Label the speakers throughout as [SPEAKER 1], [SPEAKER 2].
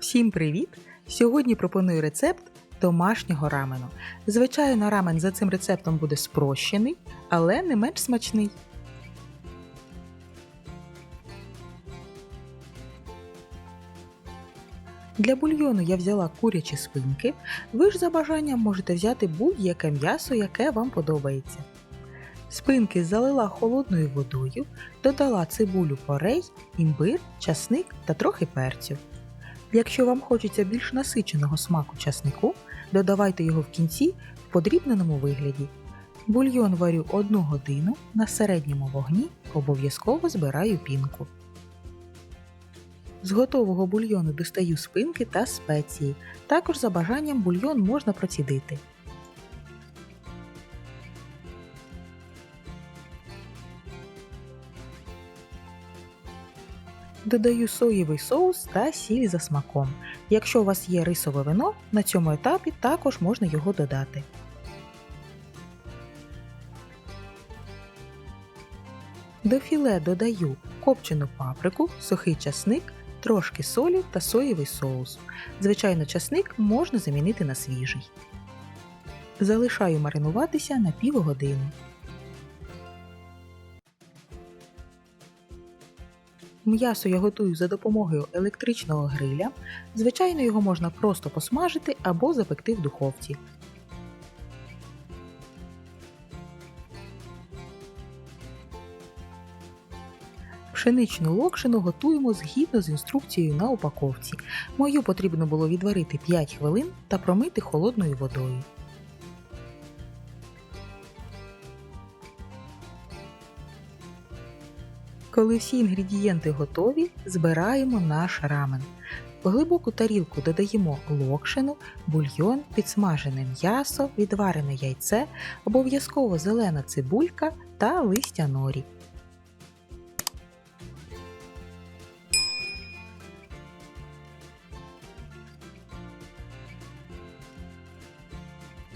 [SPEAKER 1] Всім привіт! Сьогодні пропоную рецепт домашнього рамену. Звичайно, рамен за цим рецептом буде спрощений, але не менш смачний. Для бульйону я взяла курячі спинки. Ви ж за бажанням можете взяти будь-яке м'ясо, яке вам подобається. Спинки залила холодною водою, додала цибулю порей, імбир, часник та трохи перцю. Якщо вам хочеться більш насиченого смаку часнику, додавайте його в кінці в подрібненому вигляді. Бульйон варю 1 годину на середньому вогні, обов'язково збираю пінку. З готового бульйону достаю спинки та спеції. Також за бажанням бульйон можна процідити. Додаю соєвий соус та сіль за смаком. Якщо у вас є рисове вино, на цьому етапі також можна його додати. До філе додаю копчену паприку, сухий часник, трошки солі та соєвий соус. Звичайно, часник можна замінити на свіжий. Залишаю маринуватися на півгодини. М'ясо я готую за допомогою електричного гриля. Звичайно, його можна просто посмажити або запекти в духовці. Пшеничну локшину готуємо згідно з інструкцією на упаковці. Мою потрібно було відварити 5 хвилин та промити холодною водою. Коли всі інгредієнти готові, збираємо наш рамен. В глибоку тарілку додаємо локшину, бульйон, підсмажене м'ясо, відварене яйце, обов'язково зелена цибулька та листя норі.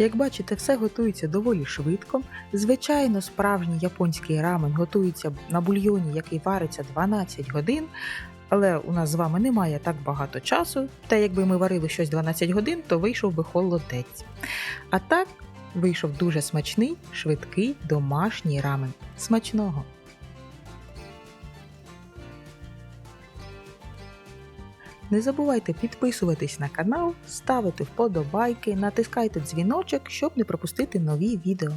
[SPEAKER 1] Як бачите, все готується доволі швидко. Звичайно, справжній японський рамен готується на бульйоні, який вариться 12 годин. Але у нас з вами немає так багато часу. Та якби ми варили щось 12 годин, то вийшов би холодець. А так вийшов дуже смачний, швидкий домашній рамен. Смачного! Не забувайте підписуватись на канал, ставити вподобайки, натискайте дзвіночок, щоб не пропустити нові відео.